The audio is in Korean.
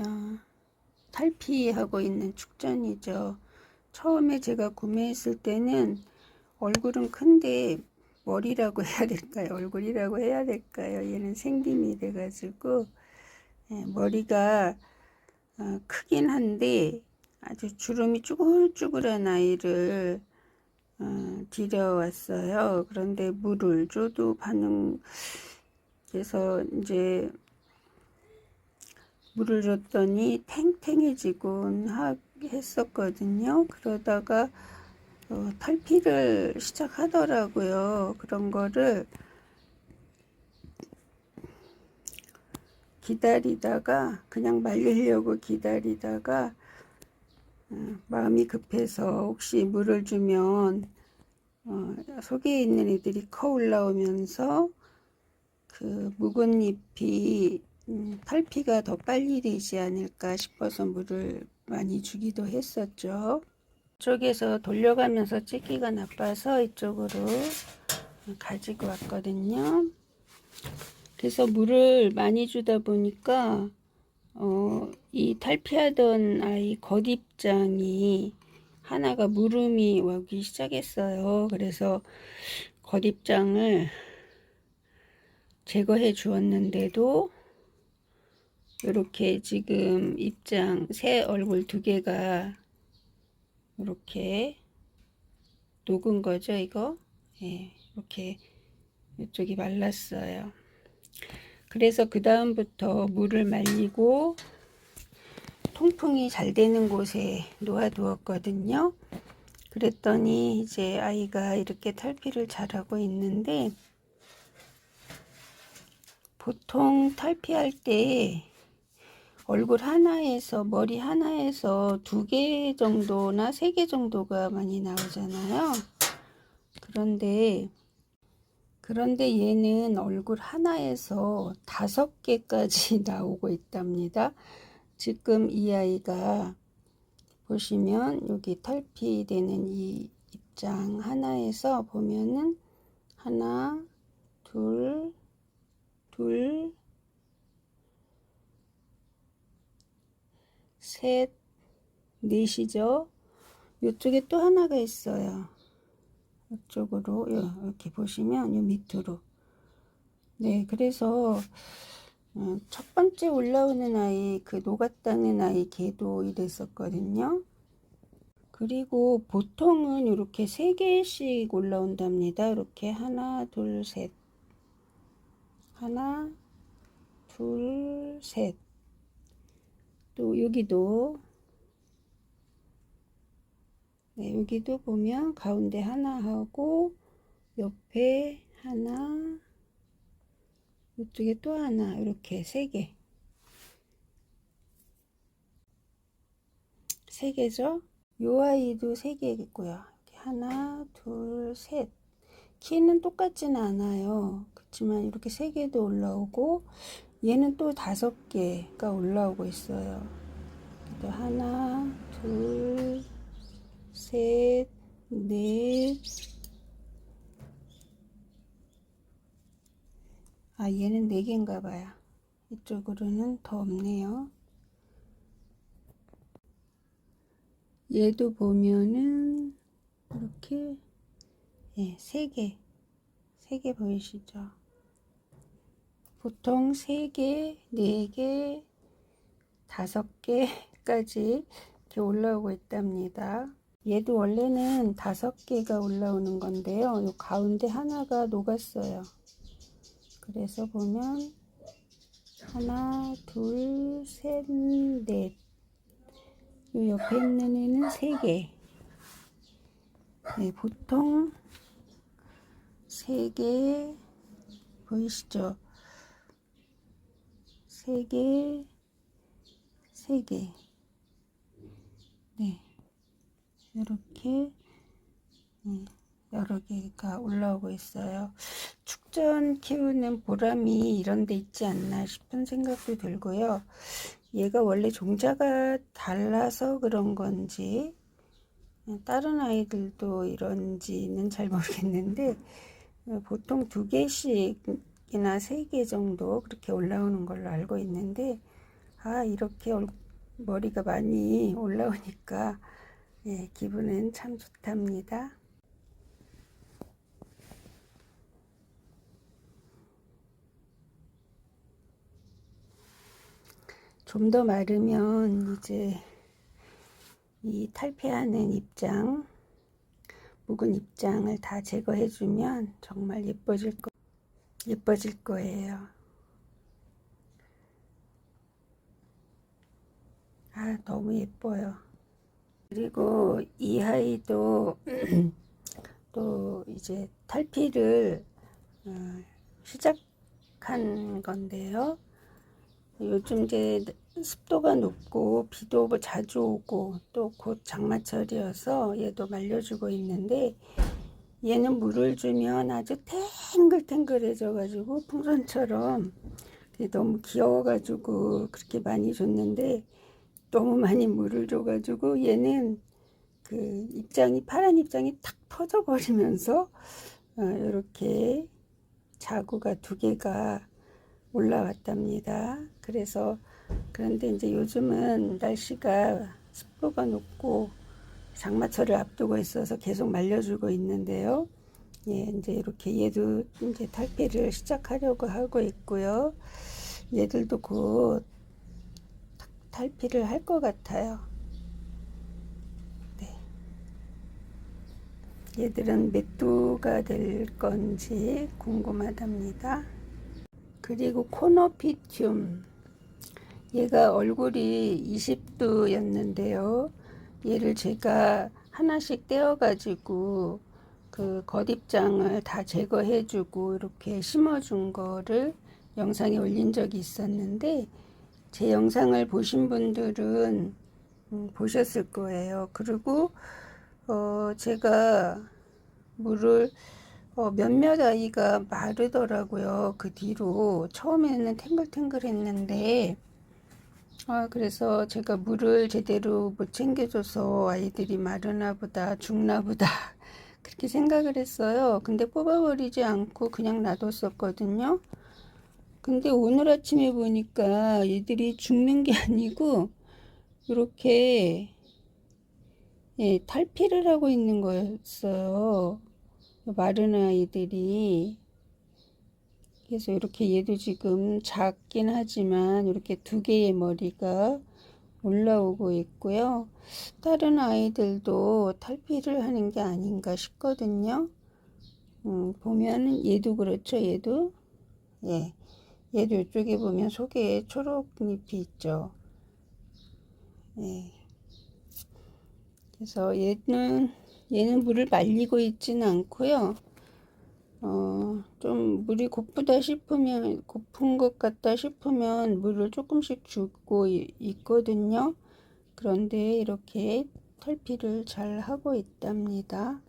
야, 탈피하고 있는 축전이죠. 처음에 제가 구매했을 때는 얼굴은 큰데 머리라고 해야 될까요? 얼굴이라고 해야 될까요? 얘는 생김이 돼가지고 예, 머리가 어, 크긴 한데 아주 주름이 쭈글쭈글한 아이를 어, 들여왔어요. 그런데 물을 줘도 반응 그래서 이제 물을 줬더니 탱탱해지곤 하, 했었거든요. 그러다가 어, 탈피를 시작하더라고요. 그런 거를 기다리다가 그냥 말리려고 기다리다가 어, 마음이 급해서 혹시 물을 주면 어, 속에 있는 애들이 커 올라오면서 그 묵은 잎이 음, 탈피가 더 빨리 되지 않을까 싶어서 물을 많이 주기도 했었죠. 이쪽에서 돌려가면서 찍기가 나빠서 이쪽으로 가지고 왔거든요. 그래서 물을 많이 주다 보니까 어, 이 탈피하던 아이 겉입장이 하나가 물음이 오기 시작했어요. 그래서 겉입장을 제거해 주었는데도 이렇게 지금 입장 새 얼굴 두 개가 이렇게 녹은 거죠 이거? 예, 이렇게 이쪽이 말랐어요. 그래서 그 다음부터 물을 말리고 통풍이 잘 되는 곳에 놓아 두었거든요. 그랬더니 이제 아이가 이렇게 탈피를 잘하고 있는데 보통 탈피할 때 얼굴 하나에서 머리 하나에서 두 개 정도나 세 개 정도가 많이 나오잖아요. 그런데 그런데 얘는 얼굴 하나에서 다섯 개까지 나오고 있답니다. 지금 이 아이가 보시면 여기 탈피 되는 이 입장 하나에서 보면은 하나, 둘, 둘, 셋, 넷이죠. 이쪽에 또 하나가 있어요. 이쪽으로 이렇게 보시면 이 밑으로. 네, 그래서 어, 첫 번째 올라오는 아이 그 녹았다는 아이 걔도 이랬었거든요. 그리고 보통은 이렇게 세 개씩 올라온답니다. 이렇게 하나, 둘, 셋. 하나, 둘, 셋. 또 여기도 네, 여기도 보면 가운데 하나 하고 옆에 하나 이쪽에 또 하나 이렇게 세 개. 세 개죠? 요 아이도 세 개겠고요. 하나, 둘, 셋. 키는 똑같지는 않아요. 그렇지만 이렇게 세 개도 올라오고 얘는 또 다섯 개가 올라오고 있어요. 또 하나, 둘, 셋, 넷. 아, 얘는 네 개인가 봐요. 이쪽으로는 더 없네요. 얘도 보면은 이렇게 예, 세 개. 세개 보이시죠? 보통 3개, 4개, 5개까지 이렇게 올라오고 있답니다. 얘도 원래는 5개가 올라오는 건데요. 요 가운데 하나가 녹았어요. 그래서 보면 하나, 둘, 셋, 넷. 요 옆에 있는 애는 3개. 네, 보통 3개 보이시죠? 세 개, 세 개. 네. 이렇게, 네. 여러 개가 올라오고 있어요. 축전 키우는 보람이 이런 데 있지 않나 싶은 생각도 들고요. 얘가 원래 종자가 달라서 그런 건지, 다른 아이들도 이런지는 잘 모르겠는데, 보통 두 개씩 개나 세 개 정도 그렇게 올라오는 걸로 알고 있는데 아, 이렇게 얼- 머리가 많이 올라오니까 예, 기분은 참 좋답니다. 좀 더 마르면 이제 이 탈피하는 입장, 묵은 입장을 다 제거해주면 정말 예뻐질 거, 예뻐질 거예요. 아, 너무 예뻐요. 그리고 이 아이도 또 이제 탈피를 어, 시작한 건데요. 요즘 이제 습도가 높고 비도 뭐 자주 오고 또 곧 장마철이어서 얘도 말려주고 있는데 얘는 물을 주면 아주 탱글탱글해져 가지고 풍선처럼 너무 귀여워 가지고 그렇게 많이 줬는데 너무 많이 물을 줘 가지고 얘는 그 입장이 파란 입장이 탁 터져 버리면서 어, 이렇게 자구가 두 개가 올라왔답니다. 그래서 그런데 이제 요즘은 날씨가 습도가 높고 장마철을 앞두고 있어서 계속 말려주고 있는데요. 예, 이제 이렇게 얘도 이제 탈피를 시작하려고 하고 있고요. 얘들도 곧 탈피를 할 것 같아요. 네. 얘들은 몇 두가 될 건지 궁금하답니다. 그리고 코노피튬 얘가 얼굴이 20도였는데요. 얘를 제가 하나씩 떼어 가지고 그 겉입장을 다 제거해 주고 이렇게 심어 준 거를 영상에 올린 적이 있었는데 제 영상을 보신 분들은 음, 보셨을 거예요. 그리고 어, 제가 물을 어, 몇몇 아이가 마르더라고요. 그 뒤로 처음에는 탱글탱글 했는데 아, 그래서 제가 물을 제대로 못 챙겨줘서 아이들이 마르나 보다, 죽나 보다, 그렇게 생각을 했어요. 근데 뽑아버리지 않고 그냥 놔뒀었거든요. 근데 오늘 아침에 보니까 얘들이 죽는 게 아니고, 이렇게, 예, 탈피를 하고 있는 거였어요. 마른 아이들이. 그래서 이렇게 얘도 지금 작긴 하지만 이렇게 두 개의 머리가 올라오고 있고요. 다른 아이들도 탈피를 하는 게 아닌가 싶거든요. 음, 보면은 얘도 그렇죠. 얘도 예, 얘도 이쪽에 보면 속에 초록잎이 있죠. 예. 그래서 얘는 얘는 물을 말리고 있지는 않고요. 어, 좀 물이 고프다 싶으면, 고픈 것 같다 싶으면 물을 조금씩 주고 있거든요. 그런데 이렇게 탈피를 잘 하고 있답니다.